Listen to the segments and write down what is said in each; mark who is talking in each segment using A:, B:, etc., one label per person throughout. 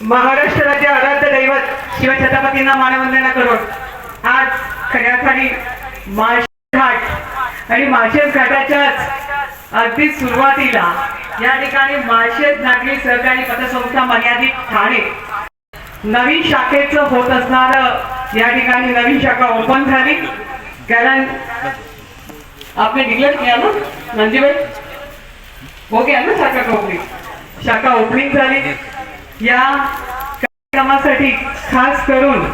A: महाराष्ट्र राज्य आराध्य दैवत शिवछत्रपतींना मानवंदना करून आज खऱ्या खाली माळशेज घाट आणि माळशेज घाटाच्याच अगदी सुरुवातीला या ठिकाणी माळशेज नागरी सहकारी पतसंस्था मर्यादित ठाणे नवीन शाखेचं होत असणार या ठिकाणी नवीन शाखा ओपन झाली. कारण आपने डिक्लेअर किया ना? नंदीबाई? हो गया ना शाखा ओपनिंग शाखा ओपनिंग झाली. या कार्यक्रमासाठी खास करून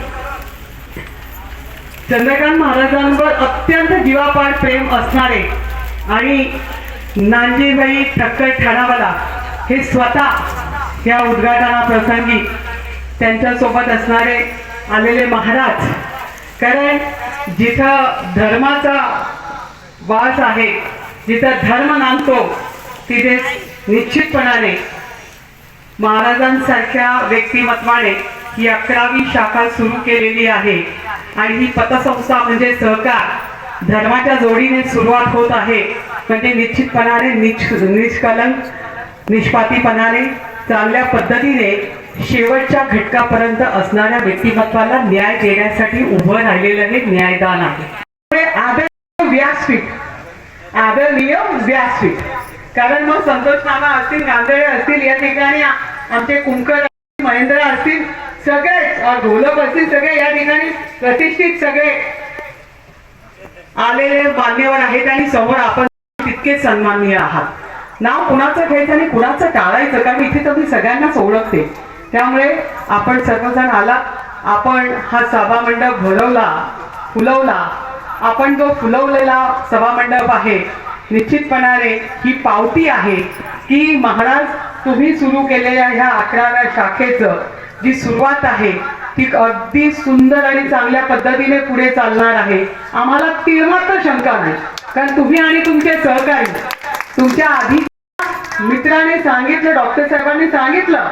A: चंद्रकांत महाराजांवर अत्यंत जीवापाड प्रेम असणारे आणि नांजीबाई ठक्कर ठाणावाला हे स्वतः या उद्घाटनाप्रसंगी त्यांच्यासोबत असणारे आलेले महाराज. कारण जिथं धर्माचा वास आहे जिथं धर्म नांदतो तिथे निश्चितपणाने महाराजांसारख्या व्यक्तिमत्वाने ही अकरावी शाखा सुरू केलेली आहे. आणि ही पतसंस्था म्हणजे सहकार. धर्माच्या जोडीने सुरुवात होत आहे. म्हणजे निश्चितपणाने निष् निष्कलंक निष्पातीपणाने चांगल्या पद्धतीने शेवटच्या घटकापर्यंत असणाऱ्या व्यक्तिमत्वाला न्याय देण्यासाठी उभं राहिलेलं हे न्यायदान आहे. आदरणीय व्यासपीठ आदरणीय व्यासपीठ कारण मग संतोष नाना असतील गांधळे असतील या ठिकाणी आमचे कुंकर महेंद्र असतील सगळेच ढोलक असतील सगळे या ठिकाणी प्रतिष्ठित सगळे आलेले मान्यवर आहेत आणि समोर आपण तितकेच सन्माननीय आहात. नाव कुणाचं घ्यायचं आणि कुणाचं टाळायचं कारण इथे तर मी सगळ्यांनाच ओळखते. त्यामुळे आपण सर्वजण आला आपण हा सभा मंडप भरवला फुलवला. आपण जो फुलवलेला सभा मंडप आहे निश्चितपणाने ही पावती आहे की महाराज तुम्ही सुरू केलेल्या ह्या अकराव्या शाखेचं जी सुरुवात आहे ती अगदी सुंदर आणि चांगल्या पद्धतीने पुढे चालणार आहे. आम्हाला तिळमात्र शंका नाही. कारण तुम्ही आणि तुमचे सहकारी तुमच्या आधी मित्राने सांगितलं डॉक्टर साहेबांनी सांगितलं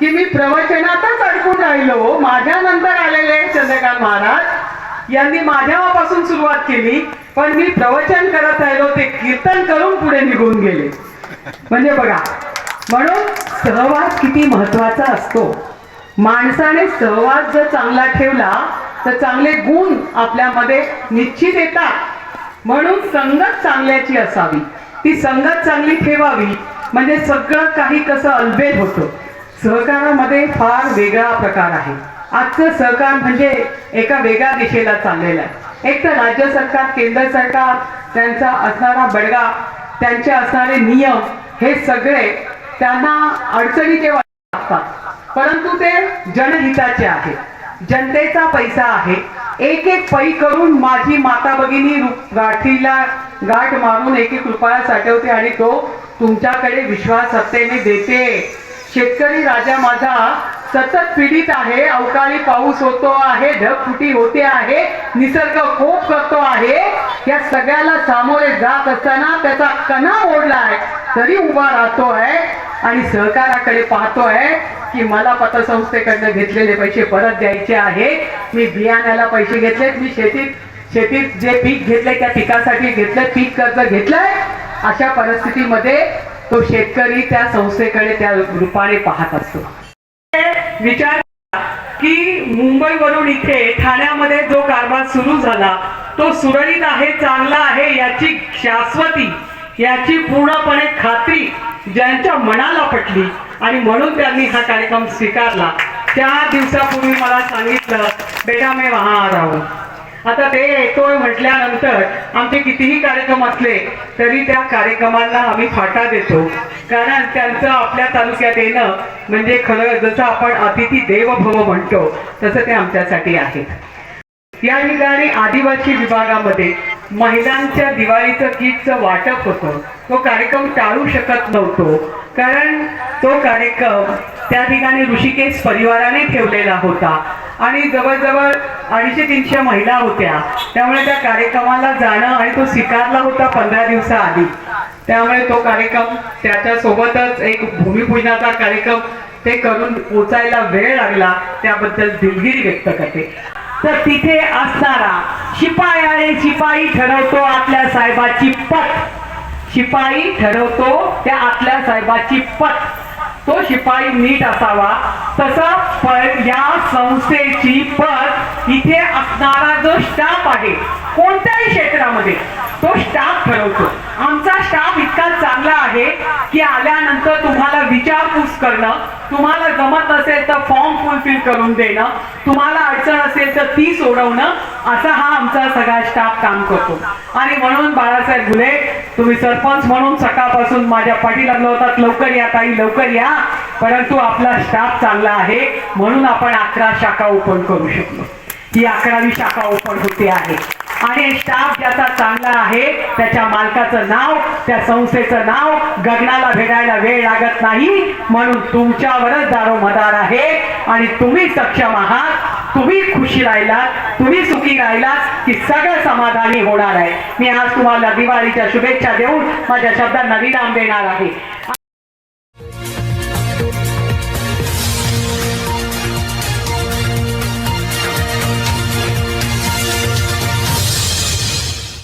A: की मी प्रवचनातच अडकून राहिलो. माझ्या नंतर आलेले चंद्रकांत महाराज. यांनी माझ्यापासून सुरुवात केली पण मी प्रवचन करत राहिलो ते कीर्तन करून पुढे निघून गेले. म्हणजे बघा म्हणून सहवास किती महत्त्वाचा असतो. माणसाने सहवास जर चांगला ठेवला तर चांगले गुण आपल्यामध्ये निश्चित येतात. म्हणून संगत चांगल्याची असावी. ती संगत चांगली ठेवावी म्हणजे सगळं काही कसं अलबेल होतं. सहकारामध्ये फार वेगळा प्रकार आहे. आजचं सहकार म्हणजे एका वेगळ्या दिशेला चाललेलं आहे. एक तर राज्य सरकार केंद्र सरकार त्यांचा असणारा बडगा त्यांचे असणारे नियम हे सगळे त्यांना अडचणीचे वाटतात. परंतु ते जनहिताचे आहे. जनतेचा पैसा आहे. एक एक पै करून माझी माता भगिनी गाठीला गाठ मारून एक एक रुपया साठवते आणि तो तुमच्याकडे विश्वासतेने देते. शेतकरी राजा माझा सतत पीडित आहे अवकाळी पाऊस होतो आहे ढगफुटी होते आहे निसर्ग कोप करतो आहे. या सगळ्याला सामोरे जात असताना त्याचा कणा ओढला आहे. तरी उभा राहतो आहे आणि सहकाराकडे पाहतोय की मला पतसंस्थेकडनं घेतलेले पैसे परत द्यायचे आहे. मी बियाण्याला पैसे घेतलेत मी शेतीत शेतीत जे पीक घेतले त्या पिकासाठी घेतलंय पीक कर्ज घेतलंय अशा परिस्थितीमध्ये तो शेतकरी त्या संस्थेकडे त्या रूपाने पाहत असतो. विचार करा की मुंबईवरून इथे ठाण्यामध्ये जो कारभार सुरू झाला तो सुरळीत आहे चांगला आहे याची शाश्वती याची पूर्णपणे खात्री ज्यांच्या मनाला पटली. आणि म्हणून त्यांनी हा कार्यक्रम स्वीकारला. त्या दिवसापूर्वी मला सांगितलं बेटा मी वहा राहू आता ते येतोय म्हटल्यानंतर आमचे कितीही कार्यक्रम असले तरी त्या कार्यक्रमांना आम्ही फाटा देतो. कारण त्यांचं आपल्या तालुक्यात येणं म्हणजे खरं जसं आपण अतिथी देव भव म्हणतो तसं ते आमच्यासाठी आहे. या ठिकाणी आदिवासी विभागामध्ये महिलांच्या दिवाळीचं किटचं वाटप होतं. तो कार्यक्रम टाळू शकत नव्हतो. कारण तो कार्यक्रम त्या ठिकाणी ऋषिकेश परिवाराने ठेवलेला होता. आणि जवळजवळ अडीचशे तीनशे महिला होत्या. त्यामुळे त्या कार्यक्रमाला जाणं आणि तो स्वीकारला होता पंधरा दिवसाआधी. त्यामुळे तो कार्यक्रम त्याच्यासोबतच एक भूमिपूजनाचा कार्यक्रम ते करून पोचायला वेळ लागला. त्याबद्दल दिलगिरी व्यक्त करते. तर तिथे असणारा शिपाई आणि शिपाई ठरवतो आपल्या साहेबाची पत. शिपाई ठरवतो त्या आपल्या साहेबाची पत. तो शिपाई नीट असावा. तसा पण या संस्थेची पद इथे असणारा जो स्टाफ आहे कोणत्याही क्षेत्रामध्ये तो स्टाफ ठरवतो. आमचा स्टाफ इतका चांगला आहे की आल्यानंतर तुम्हाला विचारपूस करणं तुम्हाला जमत नसेल तर फॉर्म फुलफिल करून देणं तुम्हाला अडचण असेल तर ती सोडवणं असा हा आमचा सगळा स्टाफ काम करतो. आणि म्हणून बाळासाहेब घुले तुम्ही सरपंच म्हणून सकाळपासून माझ्या पाठी लागला होतात लवकर या ताई लवकर या. परंतु आपला स्टाफ चांगला आहे. म्हणून आपण अकरा शाखा ओपन करू शकलो. ही अकरावी शाखा ओपन होते आहे. आणि स्टाफ ज्याचा चांगला आहे त्याच्या मालकाचं नाव त्या संस्थेचं नाव गगनाला भेटायला वेळ लागत नाही. म्हणून तुमच्यावरच दारोमदार आहे. आणि तुम्ही सक्षम आहात. तुम्ही खुशी राहिलात तुम्ही सुखी राहिलात की सगळं समाधानी होणार आहे. मी आज तुम्हाला दिवाळीच्या शुभेच्छा देऊन माझ्या शब्दांना विराम देणार आहे.